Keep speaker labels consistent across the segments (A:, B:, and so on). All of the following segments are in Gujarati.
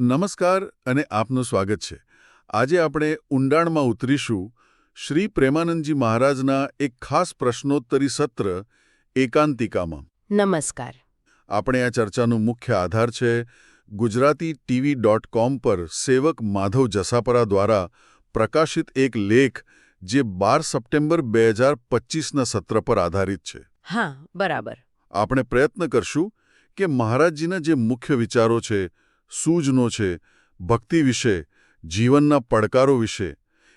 A: નમસ્કાર અને આપનું સ્વાગત છે. આજે આપણે ઊંડાણમાં ઉતરીશું શ્રી પ્રેમાનંદજી મહારાજના એક ખાસ પ્રશ્નોત્તરી સત્ર એકાંતિકામાં.
B: નમસ્કાર.
A: આપણે આ ચર્ચાનો મુખ્ય આધાર છે ગુજરાતી ટીવી ડોટ કોમ પર સેવક માધવ જસાપરા દ્વારા પ્રકાશિત એક લેખ જે બાર સપ્ટેમ્બર બે હજાર પચીસના સત્ર પર આધારિત છે.
B: હા બરાબર.
A: આપણે પ્રયત્ન કરશું કે મહારાજજીના જે મુખ્ય વિચારો છે સૂઝનો છે ભક્તિ વિશે જીવનના પડકારો વિશે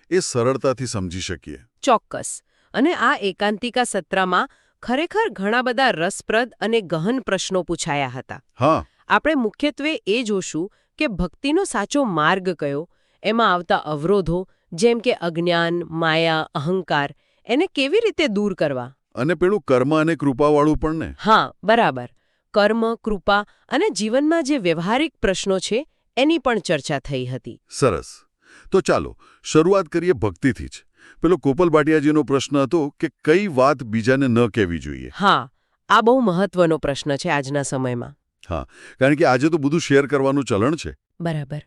A: એ સરળતાથી સમજી શકીએ.
B: ચોક્કસ. અને આ એકાંતિકા સત્રમાં ખરેખર ઘણા બધા રસપ્રદ અને ગહન પ્રશ્નો પૂછાયા હતા.
A: હા.
B: આપણે મુખ્યત્વે એ જોશું કે ભક્તિનો સાચો માર્ગ કયો એમાં આવતા અવરોધો જેમ કે અજ્ઞાન માયા અહંકાર એને કેવી રીતે દૂર કરવા?
A: અને પેલું કર્મ અને કૃપાવાળું પણ ને?
B: હા બરાબર. કર્મ કૃપા અને જીવનમાં જે વ્યવહારિક પ્રશ્નો છે એની પણ ચર્ચા થઈ હતી.
A: સરસ. તો ચાલો શરૂઆત કરીએ ભક્તિથી જ. પેલો કોપલ ભાટિયાજીનો પ્રશ્ન હતો કે કઈ વાત બીજાને ન કહેવી જોઈએ?
B: હા આ બહુ મહત્વનો પ્રશ્ન છે આજના સમયમાં.
A: હા કારણ કે આજે તો બધું શેર કરવાનું ચલણ છે.
B: બરાબર.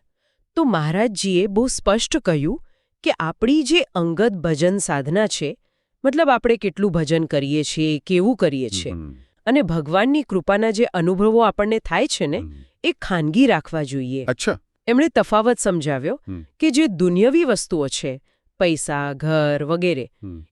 B: તો મહારાજજીએ બહુ સ્પષ્ટ કહ્યું કે આપણી જે અંગત ભજન સાધના છે મતલબ આપણે કેટલું ભજન કરીએ છીએ કેવું કરીએ છીએ અને ભગવાનની કૃપાના જે અનુભવો આપણને થાય છે ને એ ખાનગી રાખવા જોઈએ.
A: અચ્છા.
B: એમણે તફાવત સમજાવ્યો કે જે દુન્યવી વસ્તુઓ છે પૈસા ઘર વગેરે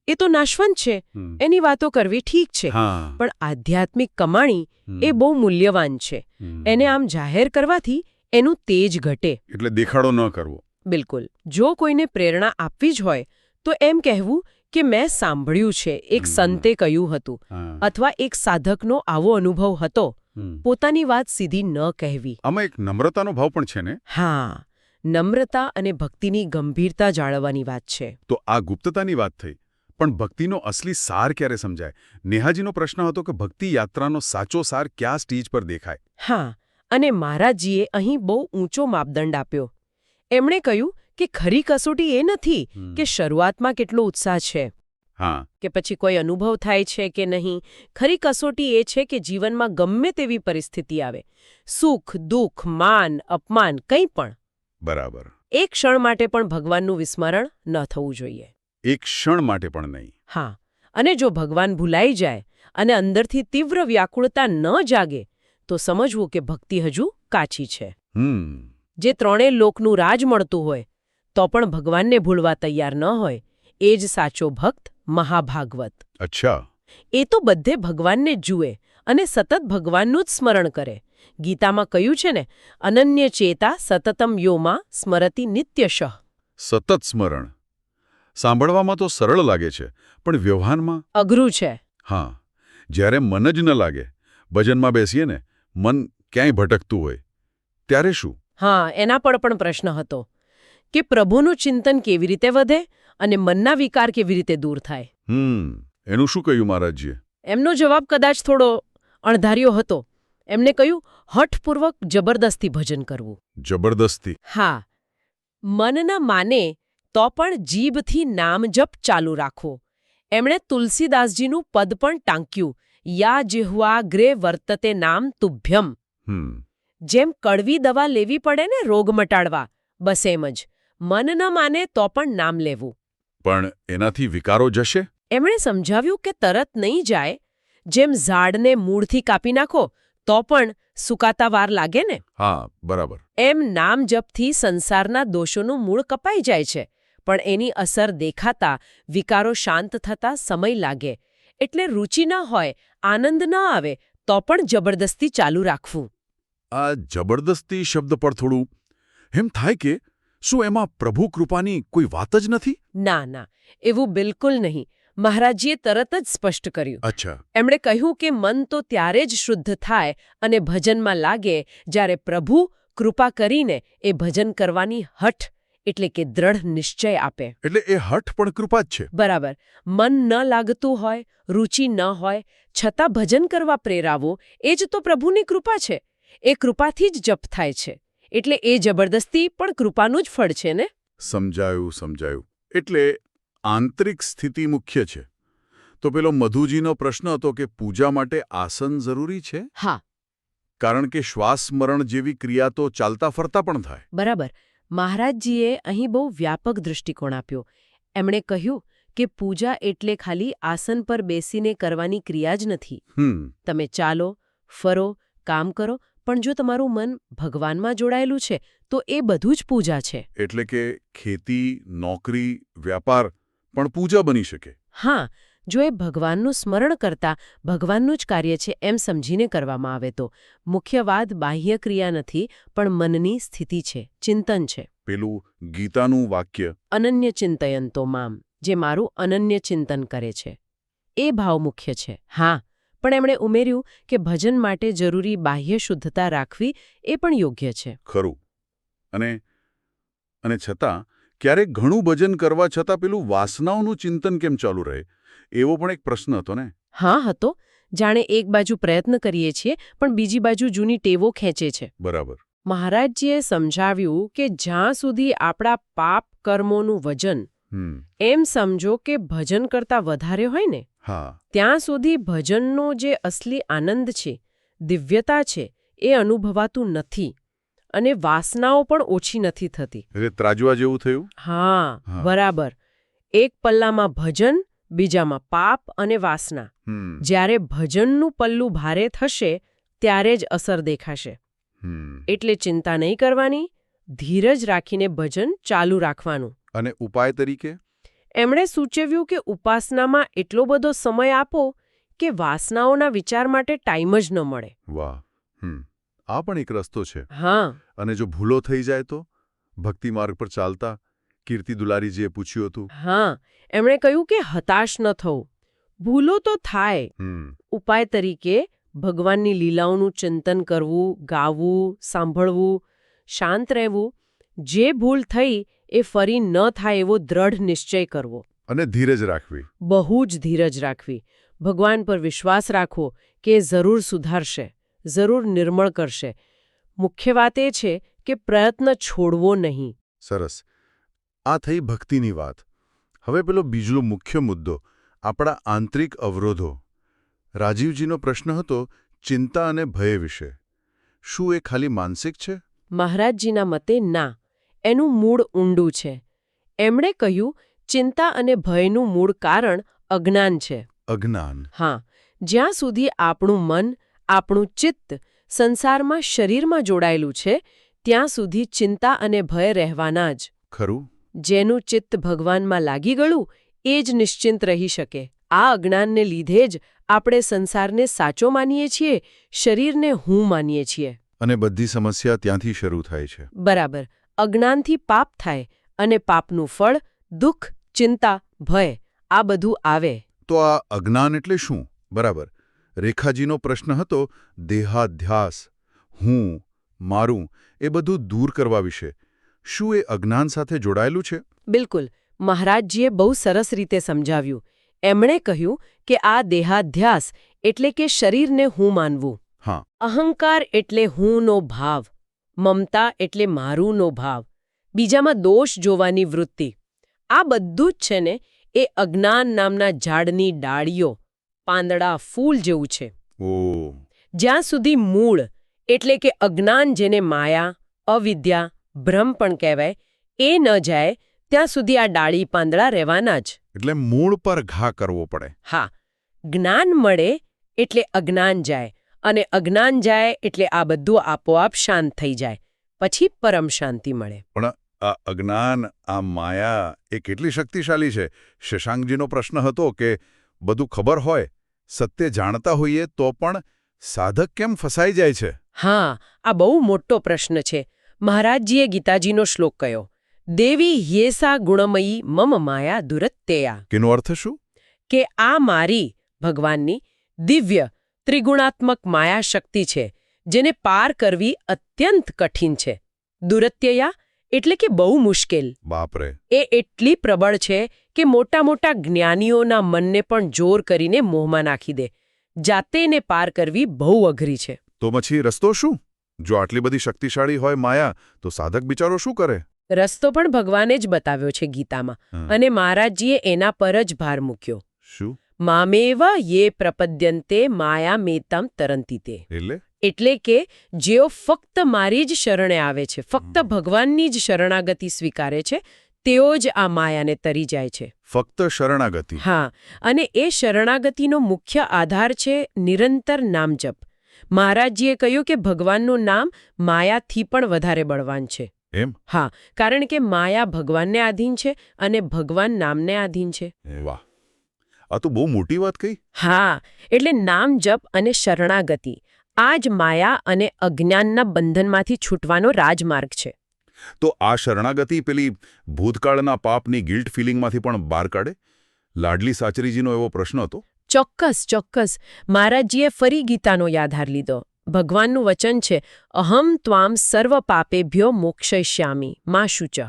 B: એ તો નાશવંત છે. એની વાતો કરવી ઠીક છે. પણ આધ્યાત્મિક કમાણી એ બહુ મૂલ્યવાન છે. એને આમ જાહેર કરવાથી એનું તેજ ઘટે.
A: એટલે દેખાડો ન કરવો.
B: બિલકુલ. જો કોઈને પ્રેરણા આપવી જ હોય તો એમ કહેવું કે મેં સાંભળ્યું છે એક સંતે કહ્યું હતું અથવા એક સાધકનો આવો અનુભવ હતો પોતાની વાત સીધી ન કહેવી.
A: આમાં એક નમ્રતાનો ભાવ પણ છે ને?
B: હા નમ્રતા અને ભક્તિની ગંભીરતા જાળવવાની વાત છે.
A: તો આ ગુપ્તતાની વાત થઈ પણ ભક્તિનો અસલી સાર ક્યારે સમજાય? નેહાજીનો પ્રશ્ન હતો કે ભક્તિ યાત્રાનો સાચો સાર ક્યાં સ્ટેજ પર દેખાય?
B: હા અને મહારાજજીએ અહીં બહુ ઊંચો માપદંડ આપ્યો. એમણે કહ્યું કે ખરી કસોટી એ નથી કે શરૂઆતમાં કેટલો ઉત્સાહ છે?
A: હા.
B: કે પછી કોઈ અનુભવ થાય છે કે નહીં? ખરી કસોટી એ છે કે જીવનમાં ગમે તેવી પરિસ્થિતિ આવે. સુખ દુઃખ માન અપમાન કંઈ પણ.
A: બરાબર.
B: એક ક્ષણ માટે પણ ભગવાનનું વિસ્મરણ ન થવું જોઈએ.
A: એક ક્ષણ માટે પણ નહીં.
B: હા. અને જો ભગવાન ભૂલાઈ જાય અને અંદરથી તીવ્ર વ્યાકુળતા ન જાગે તો સમજવું કે ભક્તિ હજુ કાચી છે.
A: હમ.
B: જે ત્રણેય લોકનું રાજ મળતું હોય તો પણ ભગવાનને ભૂલવા તૈયાર ન હોય. એ જ સાચો ભક્ત મહાભાગવત.
A: અચ્છા.
B: એ તો બધે ભગવાનને જુએ અને સતત ભગવાનનું જ સ્મરણ કરે. ગીતામાં કહ્યું છે ને અનન્ય ચેતા સતતમ યોમાં સ્મરતિ નિત્યશઃ.
A: સતત સ્મરણ. સાંભળવામાં તો સરળ લાગે છે પણ વ્યવહારમાં?
B: અઘરું છે.
A: હા. જ્યારે મન જ ન લાગે ભજનમાં બેસીએ ને મન ક્યાંય ભટકતું હોય. ત્યારે શું?
B: હા એના પર પણ પ્રશ્ન હતો. કે પ્રભુનું ચિંતન કેવી રીતે વધે અને મનના વિકાર કેવી રીતે દૂર થાય?
A: હમ એનું શું કહ્યું મહારાજજીએ?
B: એમનો જવાબ કદાચ થોડો અણધાર્યો હતો. એમને કહ્યું હઠપૂર્વક જબરદસ્તી ભજન કરવું.
A: જબરદસ્તી?
B: હા. મનના માને તો પણ જીભથી નામ જપ ચાલુ રાખવો એમણે તુલસીદાસજીનું પદ પણ ટાંક્યું. યા જિહ્વા ગ્રે વર્તતે નામ તુભ્યમ.
A: હમ.
B: જેમ કડવી દવા લેવી પડે ને રોગ મટાડવા. બસ એમ જ. મન ન માને તો પણ નામ લેવું.
A: પણ એનાથી વિકારો જશે?
B: એમણે સમજાવ્યું કે તરત નહીં જાય. જેમ ઝાડને મૂળથી કાપી નાખો તો પણ સુકાતા વાર લાગે ને?
A: હા બરાબર.
B: એમ નામ જપથી સંસારના દોષોનું મૂળ કપાઈ જાય છે. પણ એની અસર દેખાતા વિકારો શાંત થતા સમય લાગે. એટલે રુચિ ન હોય આનંદ ન આવે તો પણ જબરદસ્તી ચાલુ રાખવું.
A: આ જબરદસ્તી શબ્દ પર થોડું એમ થાય કે શું એમાં પ્રભુ કૃપાની કોઈ વાત જ નથી?
B: ના ના એવું બિલકુલ નહીં. મહારાજીએ તરત જ સ્પષ્ટ કર્યું.
A: અચ્છા.
B: એમણે કહ્યું કે મન તો ત્યારે જ શુદ્ધ થાય અને ભજનમાં લાગે જ્યારે પ્રભુ કૃપા કરીને એ ભજન કરવાની હઠ એટલે કે દ્રઢ નિશ્ચય આપે.
A: એટલે એ હઠ પણ કૃપા જ છે.
B: બરાબર. મન ન લાગતું હોય રુચિ ન હોય છતાં ભજન કરવા પ્રેરાવો એ જ તો પ્રભુની કૃપા છે. એ કૃપાથી જ જપ થાય છે. એટલે એ જબરદસ્તી પણ કૃપાનું જ ફળ છે ને?
A: સમજાયું સમજાયું. એટલે આંતરિક સ્થિતિ મુખ્ય છે. તો પેલો મધુજીનો પ્રશ્ન હતો કે પૂજા માટે આસન જરૂરી છે?
B: હા.
A: કારણ કે શ્વાસ સ્મરણ જેવી ક્રિયા તો ચાલતા ફરતા પણ થાય.
B: બરાબર. મહારાજજીએ અહીં બહુ વ્યાપક દૃષ્ટિકોણ આપ્યો. એમણે કહ્યું કે પૂજા એટલે ખાલી આસન પર બેસીને કરવાની ક્રિયા જ નથી. તમે ચાલો ફરો કામ કરો પણ જો તમારું મન ભગવાનમાં જોડાયેલું છે તો એ બધું જ પૂજા છે.
A: એટલે કે ખેતી નોકરી વ્યાપાર પણ પૂજા બની શકે.
B: હા જો એ ભગવાનનું સ્મરણ કરતા ભગવાનનું જ કાર્ય છે એમ સમજીને કરવામાં આવે તો. મુખ્ય વાદ બાહ્ય ક્રિયા નથી પણ મનની સ્થિતિ છે ચિંતન છે.
A: પેલું ગીતાનું વાક્ય.
B: અનન્ય ચિંતયન તો મામ જે મારું અનન્ય ચિંતન કરે છે. એ ભાવ મુખ્ય છે. હા. પણ એમણે ઉમેર્યું કે ભજન માટે જરૂરી બાહ્ય શુદ્ધતા રાખવી એ પણ યોગ્ય છે.
A: ખરું. અને અને છતાં ક્યારેક ઘણું ભજન કરવા છતાં પેલું વાસનાઓનું ચિંતન કેમ ચાલુ રહે? એવો પણ એક પ્રશ્ન હતો ને?
B: હા હતો. જાણે એક બાજુ પ્રયત્ન કરીએ છીએ પણ બીજી બાજુ જૂની ટેવો ખેંચે છે.
A: બરાબર.
B: મહારાજજીએ સમજાવ્યું કે જ્યાં સુધી આપણા પાપ કર્મોનું વજન એમ સમજો કે ભજન કરતાં વધારે હોય ને? ત્યાં સુધી ભજનનો જે અસલી આનંદ છે દિવ્યતા છે એ અનુભવાતું નથી અને વાસનાઓ પણ ઓછી નથી થતી.
A: એટલે ત્રાજવા જેવું થયું?
B: હા
A: હા.
B: બરાબર. એક પલ્લામાં ભજન બીજામાં પાપ અને વાસના. જ્યારે ભજનનું પલ્લું ભારે થશે ત્યારે જ અસર દેખાશે. એટલે ચિંતા નહીં કરવાની ધીરજ રાખીને ભજન ચાલુ રાખવાનું.
A: અને ઉપાય તરીકે?
B: એમણે સૂચવ્યું કે ઉપાસનામાં એટલો બધો સમય આપો કે વાસનાઓના વિચાર માટે ટાઈમ જ ન મળે.
A: વાહ આ પણ એક રસ્તો છે.
B: હા.
A: અને જો ભૂલો થઈ જાય તો? ભક્તિ માર્ગ પર ચાલતા કીર્તિ દુલારીજીએ પૂછ્યું હતું.
B: હા એમણે કહ્યું કે હતાશ ન થવું. ભૂલો તો થાય. ઉપાય તરીકે ભગવાનની લીલાઓનું ચિંતન કરવું ગાવું સાંભળવું શાંત રહેવું જે ભૂલ થઈ એ ફરી ન થાય એવો દ્રઢ નિશ્ચય કરવો.
A: અને ધીરજ રાખવી.
B: બહુ જ ધીરજ રાખવી. ભગવાન પર વિશ્વાસ રાખવો કે એ જરૂર સુધારશે જરૂર નિર્મળ કરશે. મુખ્ય વાત એ છે કે પ્રયત્ન છોડવો નહીં.
A: સરસ. આ થઈ ભક્તિની વાત. હવે પેલો બીજો મુખ્ય મુદ્દો આપણા આંતરિક અવરોધો. રાજીવજીનો પ્રશ્ન હતો ચિંતા અને ભય વિશે. શું એ ખાલી માનસિક છે?
B: મહારાજજીના મતે ના. એનું મૂળ ઊંડું છે. એમણે કહ્યું ચિંતા અને ભયનું મૂળ કારણ અજ્ઞાન છે.
A: અજ્ઞાન.
B: હા જ્યાં સુધી આપણું મન આપણું ચિત્ત સંસારમાં શરીરમાં જોડાયેલું છે ત્યાં સુધી ચિંતા અને ભય રહેવાના જ.
A: ખરું.
B: જેનું ચિત્ત ભગવાનમાં લાગી ગયું એ જ નિશ્ચિંત રહી શકે. આ અજ્ઞાનને લીધે જ આપણે સંસારને સાચો માનીએ છીએ શરીરને હું માનીએ છીએ.
A: અને બધી સમસ્યા ત્યાંથી શરૂ થાય છે.
B: બરાબર. અજ્ઞાનથી પાપ થાય અને પાપનું ફળ દુઃખ ચિંતા ભય આ બધું આવે.
A: તો આ અજ્ઞાન એટલે શું? બરાબર. રેખાજીનો પ્રશ્ન હતો દેહાધ્યાસ હું મારું એ બધું દૂર કરવા વિશે. શું એ અજ્ઞાન સાથે જોડાયેલું છે?
B: બિલકુલ. મહારાજજીએ બહુ સરસ રીતે સમજાવ્યું. એમણે કહ્યું કે આ દેહાધ્યાસ એટલે કે શરીરને હું માનવું.
A: હા.
B: અહંકાર એટલે હુંનો ભાવ. મમતા એટલે મારુંનો ભાવ બીજામાં દોષ જોવાની વૃત્તિ. આ બધું જ છે ને એ અજ્ઞાન નામના ઝાડની ડાળીઓ પાંદડા ફૂલ જેવું છે. જ્યાં સુધી મૂળ એટલે કે અજ્ઞાન જેને માયા અવિદ્યા ભ્રમ પણ કહેવાય એ ન જાય ત્યાં સુધી આ ડાળી પાંદડા રહેવાના જ.
A: એટલે મૂળ પર ઘા કરવો પડે.
B: હા જ્ઞાન મળે એટલે અજ્ઞાન જાય. અને અજ્ઞાન જાય એટલે આ બધું આપોઆપ શાંત થઈ જાય. પછી પરમ શાંતિ મળે.
A: પણ આ અજ્ઞાન આ માયા એ કેટલી શક્તિશાળી છે? શશાંકજીનો પ્રશ્ન હતો કે બધું ખબર હોય સત્ય જાણતા હોઈએ તો પણ સાધક કેમ ફસાઈ જાય છે?
B: હા આ બહુ મોટો પ્રશ્ન છે. મહારાજજીએ ગીતાજીનો શ્લોક કયો દેવી હ્યેસા ગુણમયી મમ માયા દુરત્તેયા.
A: કેનો અર્થ શું?
B: કે આ મારી ભગવાનની દિવ્ય ત્રિગુણાત્મક માયા શક્તિ છે જેને પાર કરવી અત્યંત કઠિન છે. દુરત્યયા એટલે કે બહુ મુશ્કેલ.
A: બાપરે.
B: એ એટલી પ્રબળ છે કે મોટા મોટા જ્ઞાનીઓના મનને પણ જોર કરીને મોહમાં નાખી દે. જાતે એને પાર કરવી બહુ અઘરી છે.
A: તો પછી રસ્તો શું? જો આટલી બધી શક્તિશાળી હોય માયા તો સાધક બિચારો શું કરે?
B: રસ્તો પણ ભગવાને જ બતાવ્યો છે ગીતામાં. અને મહારાજજીએ એના પર જ ભાર મૂક્યો.
A: શું?
B: મામેવ યે પ્રપદ્યંતે માયા મેતમ તરંતી તે
A: એટલે
B: કે જેઓ ફક્ત મારી જ શરણે આવે છે ફક્ત ભગવાનની જ શરણાગતિ સ્વીકારે છે તેઓ જ આ માયાને તરી જાય છે.
A: ફક્ત શરણાગતિ.
B: હા અને એ શરણાગતિનો મુખ્ય આધાર છે નિરંતર નામજપ. મહારાજજીએ કહ્યું કે ભગવાનનું નામ માયાથી પણ વધારે બળવાન છે.
A: એમ?
B: હા કારણ કે માયા ભગવાનને આધીન છે અને ભગવાન નામને આધીન છે.
A: વાહ. આ તો બહુ મોટી વાત કહી.
B: હા એટલે નામ જપ અને શરણાગતિ આ જ માયા અને અજ્ઞાનના બંધનમાંથી છૂટવાનો રાજમાર્ગ છે.
A: તો આ શરણાગતિ પેલી ભૂતકાળના પાપની ગિલ્ટ ફિલિંગમાંથી પણ બહાર કાઢે? લાડલી સાચરીજીનો એવો પ્રશ્ન હતો?
B: ચોક્કસ ચોક્કસ. મહારાજજીએ ફરી ગીતાનો યાધાર લીધો. ભગવાનનું વચન છે અહમ ત્વામ સર્વ પાપેભ્યો મોક્ષયશ્યામી મા શુચઃ.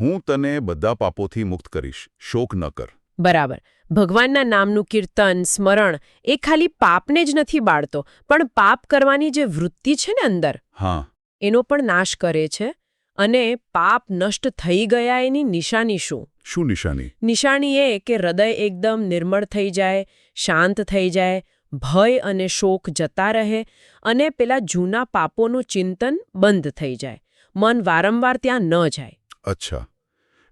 A: હું તને બધા પાપોથી મુક્ત કરીશ શોક ન કર.
B: બરાબર. ભગવાનના નામનું કીર્તન સ્મરણ એ ખાલી પાપને જ નથી બાળતો પણ પાપ કરવાની જે વૃત્તિ છે ને અંદર
A: હા.
B: એનો પણ નાશ કરે છે અને પાપ નષ્ટ થઈ ગયા એની નિશાની શું?
A: શું નિશાની?
B: નિશાની એ કે હૃદય એકદમ નિર્મળ થઈ જાય શાંત થઈ જાય ભય અને શોક જતા રહે અને પેલા જૂના પાપોનું ચિંતન બંધ થઈ જાય. મન વારંવાર ત્યાં ન જાય.
A: અચ્છા.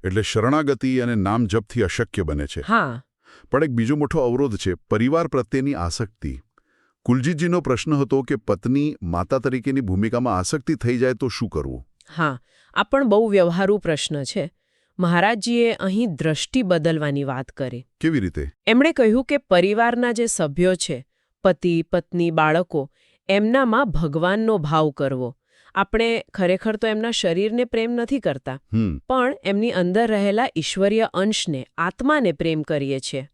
A: એટલે શરણાગતિ અને નામ જપથી અશક્ય બને છે.
B: હા.
A: પણ એક બીજો મોટો અવરોધ છે પરિવાર પ્રત્યેની આસક્તિ. કુલજીતજીનો પ્રશ્ન હતો કે પત્ની માતા તરીકેની ભૂમિકામાં આસક્તિ થઈ જાય તો શું કરવું?
B: હા આ પણ બહુ વ્યવહારુ પ્રશ્ન છે. મહારાજજીએ અહીં દ્રષ્ટિ બદલવાની વાત કરી.
A: કેવી રીતે?
B: એમણે કહ્યું કે પરિવારના જે સભ્યો છે પતિ પત્ની બાળકો એમનામાં ભગવાનનો ભાવ કરવો. આપણે ખરેખર તો એમના શરીરને પ્રેમ નથી કરતા. પણ એમની અંદર રહેલા ઈશ્વરીય અંશને આત્માને પ્રેમ કરીએ છીએ.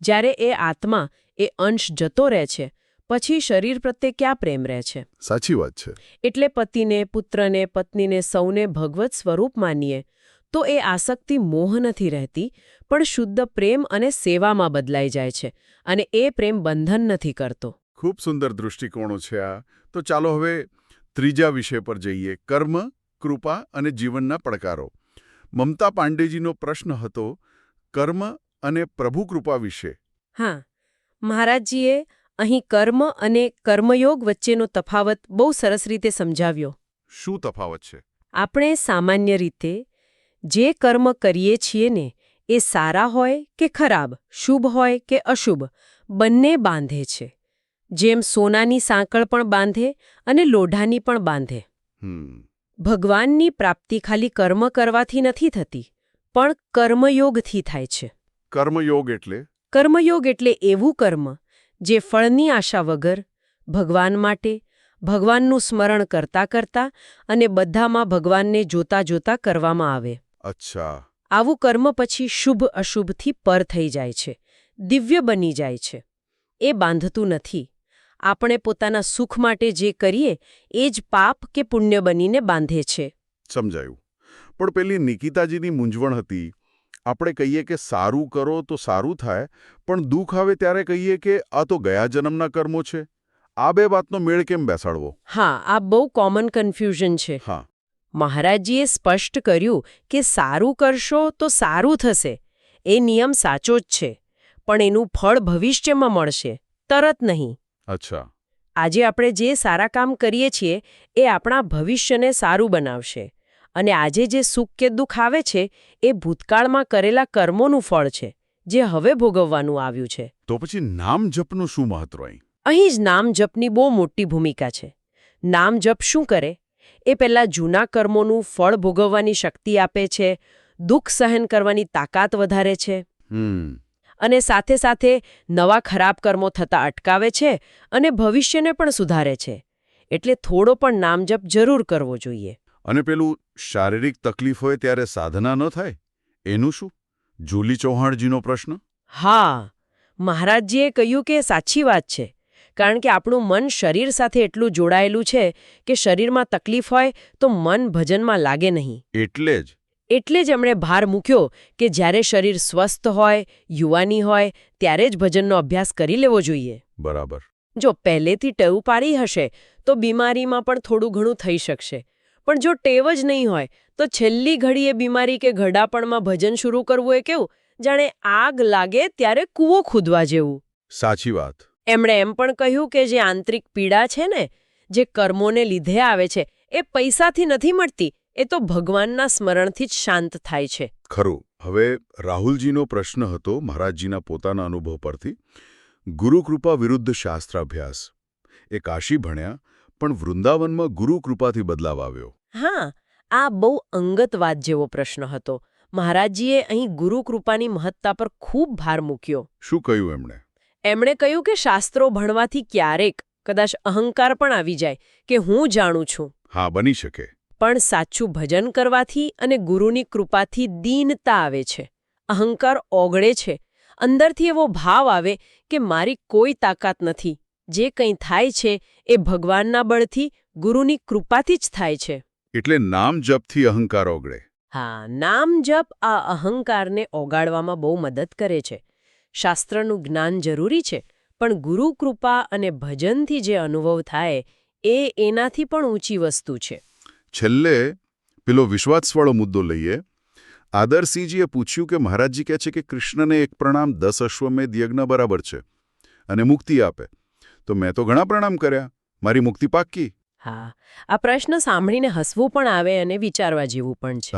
B: જ્યારે એ આત્મા એ અંશ જતો રહે છે પછી શરીર પ્રત્યે ક્યાં પ્રેમ રહે છે?
A: સાચી વાત છે.
B: એટલે પતિને પુત્રને પત્નીને સૌને ભગવત સ્વરૂપ માનીએ તો એ આસક્તિ મોહ નથી રહેતી પણ શુદ્ધ પ્રેમ અને સેવામાં બદલાઈ જાય છે અને એ પ્રેમ બંધન નથી કરતો.
A: ખૂબ સુંદર દૃષ્ટિકોણો છે આ. તો ચાલો હવે ત્રીજા વિષય પર જઈએ કર્મ કૃપા અને જીવનના પડકારો. મમતા પાંડેજીનો પ્રશ્ન હતો કર્મ અને પ્રભુ કૃપા વિશે.
B: હા મહારાજજીએ અહીં કર્મ અને કર્મયોગ વચ્ચેનો તફાવત બહુ સરસ રીતે સમજાવ્યો.
A: શું તફાવત છે?
B: આપણે સામાન્ય રીતે જે કર્મ કરીએ છીએ ને એ સારા હોય કે ખરાબ શુભ હોય કે અશુભ બંને બાંધે છે. જેમ સોનાની સાંકળ પણ બાંધે અને લોઢાની પણ બાંધે. ભગવાનની પ્રાપ્તિ ખાલી કર્મ કરવાથી નથી થતી પણ કર્મયોગથી થાય છે.
A: કર્મયોગ એટલે?
B: કર્મયોગ એટલે એવું કર્મ જે ફળની આશા વગર ભગવાન માટે ભગવાનનું સ્મરણ કરતા કરતા અને બધામાં ભગવાનને જોતા જોતા કરવામાં આવે.
A: અચ્છા.
B: આવું કર્મ પછી શુભ અશુભથી પર થઈ જાય છે દિવ્ય બની જાય છે. એ બાંધતું નથી. આપણે પોતાના સુખ માટે જે કરીએ એ જ પાપ કે પુણ્ય બનીને બાંધે છે.
A: સમજાયું. પણ પેલી નિકિતાજીની મૂંઝવણ હતી. આપણે કહીએ કે સારું કરો તો સારું થાય પણ દુઃખ આવે ત્યારે કહીએ કે આ તો ગયા જન્મના કર્મો છે. આ બે વાતનો મેળ કેમ બેસાડવો?
B: હા આ બહુ કોમન કન્ફ્યુઝન છે.
A: હા.
B: મહારાજજીએ સ્પષ્ટ કર્યું કે સારું કરશો તો સારું થશે. એ નિયમ સાચો જ છે પણ એનું ફળ ભવિષ્યમાં મળશે તરત નહીં.
A: અચ્છા.
B: આજે આપણે જે સારા કામ કરીએ છીએ એ આપણા ભવિષ્યને સારું બનાવશે. અને આજે જે સુખ કે દુઃખ આવે છે એ ભૂતકાળમાં કરેલા કર્મોનું ફળ છે જે હવે ભોગવવાનું આવ્યું છે.
A: તો પછી નામ જપનું શું મહત્વ અહીં?
B: અહીં જ નામ જપની બહુ મોટી ભૂમિકા છે. નામ જપ શું કરે? એ પહેલા જૂના કર્મોનું ફળ ભોગવવાની શક્તિ આપે છે દુઃખ સહન કરવાની તાકાત વધારે છે. અને સાથે સાથે નવા ખરાબ કર્મો થતા અટકાવે છે અને ભવિષ્યને પણ સુધારે છે. એટલે થોડો પણ નામજપ જરૂર કરવો જોઈએ.
A: અને પેલું શારીરિક તકલીફ હોય ત્યારે સાધના ન થાય? એનું શું? જુલી ચૌહાણજીનો પ્રશ્ન?
B: હા મહારાજજીએ કહ્યું કે સાચી વાત છે કારણ કે આપણું મન શરીર સાથે એટલું જોડાયેલું છે કે શરીરમાં તકલીફ હોય તો મન ભજનમાં લાગે નહીં.
A: એટલે જ.
B: એટલે જ એમણે ભાર મૂક્યો કે જ્યારે શરીર સ્વસ્થ હોય યુવાની હોય ત્યારે જ ભજનનો અભ્યાસ કરી લેવો જોઈએ.
A: બરાબર.
B: જો પહેલેથી ટેવ પાડી હશે તો બીમારીમાં પણ થોડું ઘણું થઈ શકશે. પણ જો ટેવ જ નહીં હોય તો છેલ્લી ઘડીએ બીમારી કે ઘડાપણમાં ભજન શરૂ કરવું એ કેવું? જાણે આગ લાગે ત્યારે કૂવો ખોદવા જેવું.
A: સાચી વાત.
B: એમણે એમ પણ કહ્યું કે જે આંતરિક પીડા છે ને જે કર્મોને લીધે આવે છે એ પૈસાથી નથી મળતી એ તો ભગવાનના સ્મરણથી જ શાંત થાય છે.
A: ખરું. હવે રાહુલજીનો પ્રશ્ન હતો મહારાજજીના પોતાના અનુભવ પરથી. ગુરુકૃપા વિરુદ્ધ શાસ્ત્રાભ્યાસ. એ કાશી ભણ્યા પણ વૃંદાવનમાં ગુરુકૃપાથી બદલાવ આવ્યો.
B: હા આ બહુ અંગત વાત જેવો પ્રશ્ન હતો. મહારાજજીએ અહીં ગુરુ કૃપાની મહત્તા પર ખૂબ ભાર મૂક્યો.
A: શું કહ્યું એમણે?
B: એમણે કહ્યું કે શાસ્ત્રો ભણવાથી ક્યારેક કદાચ અહંકાર પણ આવી જાય કે હું જાણું છું.
A: હા બની શકે.
B: પણ સાચું ભજન કરવાથી અને ગુરુની કૃપાથી દીનતા આવે છે. અહંકાર ઓગળે છે. અંદરથી એવો ભાવ આવે કે મારી કોઈ તાકાત નથી. જે કંઈ થાય છે એ ભગવાનના બળથી ગુરુની કૃપાથી જ થાય છે.
A: એટલે નામ જપથી અહંકાર ઓગળે.
B: હા નામ જપ આ અહંકારને ઓગાળવામાં બહુ મદદ કરે છે. શાસ્ત્રનું જ્ઞાન જરૂરી છે પણ ગુરુ કૃપા અને ભજનથી જે અનુભવ થાય એ એનાથી પણ ઊંચી વસ્તુ છે.
A: છેલ્લે પેલો વિશ્વાસવાળો મુદ્દો લઈએ. આદરસિંહજીએ પૂછ્યું કે મહારાજજી કહે છે કે કૃષ્ણને એક પ્રણામ દસ અશ્વમેધ યજ્ઞ બરાબર છે અને મુક્તિ આપે. તો મેં તો ઘણા પ્રણામ કર્યા. મારી મુક્તિ પાક્કી.
B: હા. આ પ્રશ્ન સાંભળીને હસવું પણ આવે અને વિચારવા જેવું પણ છે.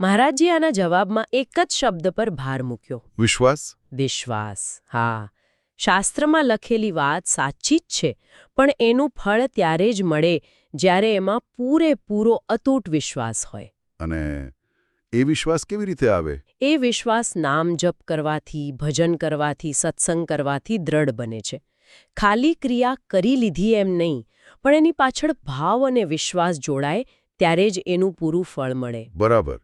B: મહારાજજી આના જવાબમાં એક જ શબ્દ પર ભાર મૂક્યો.
A: વિશ્વાસ?
B: વિશ્વાસ. હા. શાસ્ત્રમાં લખેલી વાત સાચી જ છે પણ એનું ફળ ત્યારે જ મળે જ્યારે એમાં પૂરેપૂરો અતૂટ વિશ્વાસ હોય.
A: અને એ વિશ્વાસ કેવી રીતે આવે?
B: એ વિશ્વાસ નામ જપ કરવાથી ભજન કરવાથી સત્સંગ કરવાથી દ્રઢ બને છે. ખાલી ક્રિયા કરી લીધી એમ નહીં પણ એની પાછળ ભાવ અને વિશ્વાસ જોડાય ત્યારે જ એનું પૂરું ફળ મળે.
A: બરાબર.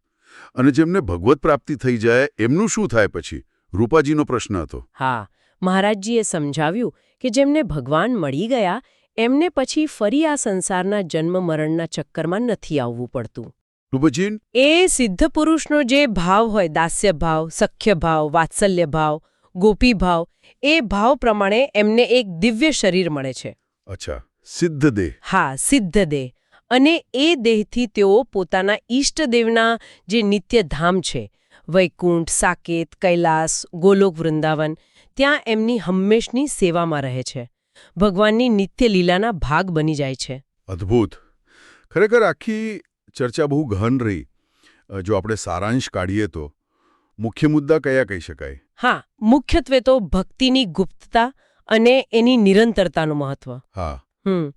A: અને જેમને ભગવત પ્રાપ્તિ થઈ જાય એમનું શું થાય પછી? રૂપાજીનો પ્રશ્ન હતો.
B: હા મહારાજજીએ સમજાવ્યું કે જેમને ભગવાન મળી ગયા એમને પછી ફરી આ સંસારના જન્મ મરણના ચક્કરમાં નથી આવવું પડતું.
A: રૂપજીન?
B: એ સિદ્ધ પુરુષનો જે ભાવ હોય દાસ્ય ભાવ સખ્ય ભાવ વાત્સલ્ય ભાવ ગોપી ભાવ એ ભાવ પ્રમાણે એમને એક દિવ્ય શરીર મળે છે.
A: અચ્છા. સિદ્ધ દેહ
B: હા સિદ્ધ દેહ અને એ દેહથી તેઓ પોતાના ઈષ્ટદેવના જે નિત્ય ધામ છે વૈકુંઠ સાકેત કૈલાસ ગોલોક વૃંદાવન ત્યાં એમની હંમેશની સેવામાં રહે છે. ભગવાનની નિત્ય લીલાના ભાગ બની જાય છે.
A: અદ્ભુત. ખરેખર આખી ચર્ચા બહુ ગહન રહી. જો આપણે સારાંશ કાઢીએ તો. મુખ્ય મુદ્દા કયા કહી શકાય?
B: હા મુખ્યત્વે તો ભક્તિની ગુપ્તતા અને એની નિરંતરતાનું મહત્વ.
A: હા.
B: હમ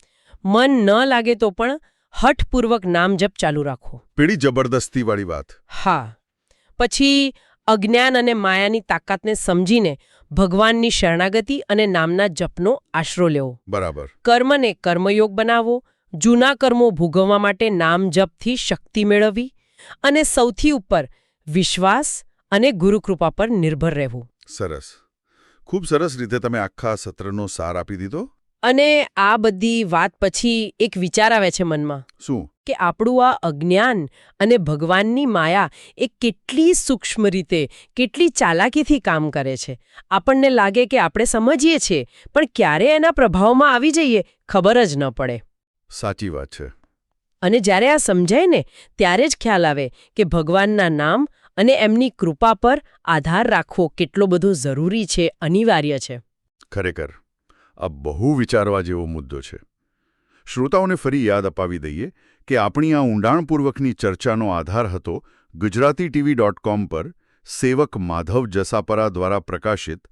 B: મન ન લાગે તો પણ હઠપૂર્વક નામ જપ ચાલુ રાખો.
A: પેઢી જબરદસ્તીવાળી વાત.
B: હા પછી અજ્ઞાન અને માયાની તાકાતને સમજીને ભગવાનની શરણાગતિ અને નામના જપનો આશરો લેવો.
A: બરાબર.
B: કર્મને કર્મયોગ બનાવો જૂના કર્મો ભોગવવા માટે નામ જપથી શક્તિ મેળવવી અને સૌથી ઉપર વિશ્વાસ અને ગુરુકૃપા પર નિર્ભર રહેવું.
A: સરસ. ખૂબ સરસ રીતે તમે આખા સત્રનો સાર આપી દીધો.
B: અને આ બધી વાત પછી એક વિચાર આવે છે મનમાં.
A: શું?
B: કે આપણું આ અજ્ઞાન અને ભગવાનની માયા એ કેટલી સૂક્ષ્મ રીતે કેટલી ચાલાકીથી કામ કરે છે. આપણને લાગે કે આપણે સમજીએ છીએ પણ ક્યારે એના પ્રભાવમાં આવી જઈએ ખબર જ ન પડે.
A: સાચી વાત છે.
B: અને જ્યારે આ સમજાય ને ત્યારે જ ખ્યાલ આવે કે ભગવાનના નામ અને એમની કૃપા પર આધાર રાખવો કેટલો બધો જરૂરી છે અનિવાર્ય છે.
A: ખરેખર. આ બહુ વિચારવા જેવો મુદ્દો છે. શ્રોતાઓને ફરી યાદ અપાવી દઈએ કે આપણી આ ઊંડાણપૂર્વકની ચર્ચાનો આધાર હતો ગુજરાતી ટીવી ડોટ કોમ પર સેવક માધવ જસાપરા દ્વારા પ્રકાશિત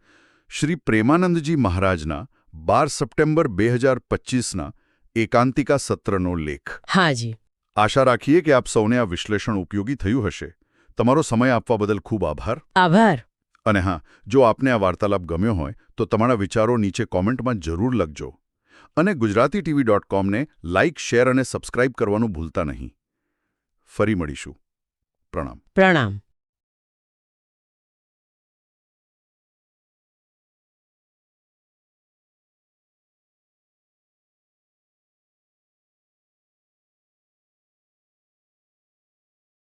A: શ્રી પ્રેમાનંદજી મહારાજના બાર સપ્ટેમ્બર બે હજાર પચીસના એકાંતિકા સત્રનો લેખ.
B: હાજી
A: આશા રાખીએ કે આપ સૌને આ વિશ્લેષણ ઉપયોગી થયું હશે. તમારો સમય આપવા બદલ ખૂબ આભાર.
B: આભાર.
A: અને હા, જો આપને આ વાર્તાલાપ ગમ્યો હોય, તો તમારા વિચારો નીચે કોમેન્ટમાં જરૂર લખજો. અને ગુજરાતી ટીવી ડોટ કોમને લાઇક શેર અને સબસ્ક્રાઇબ કરવાનું ભૂલતા નહીં. ફરી મળીશું. પ્રણામ.
B: પ્રણામ.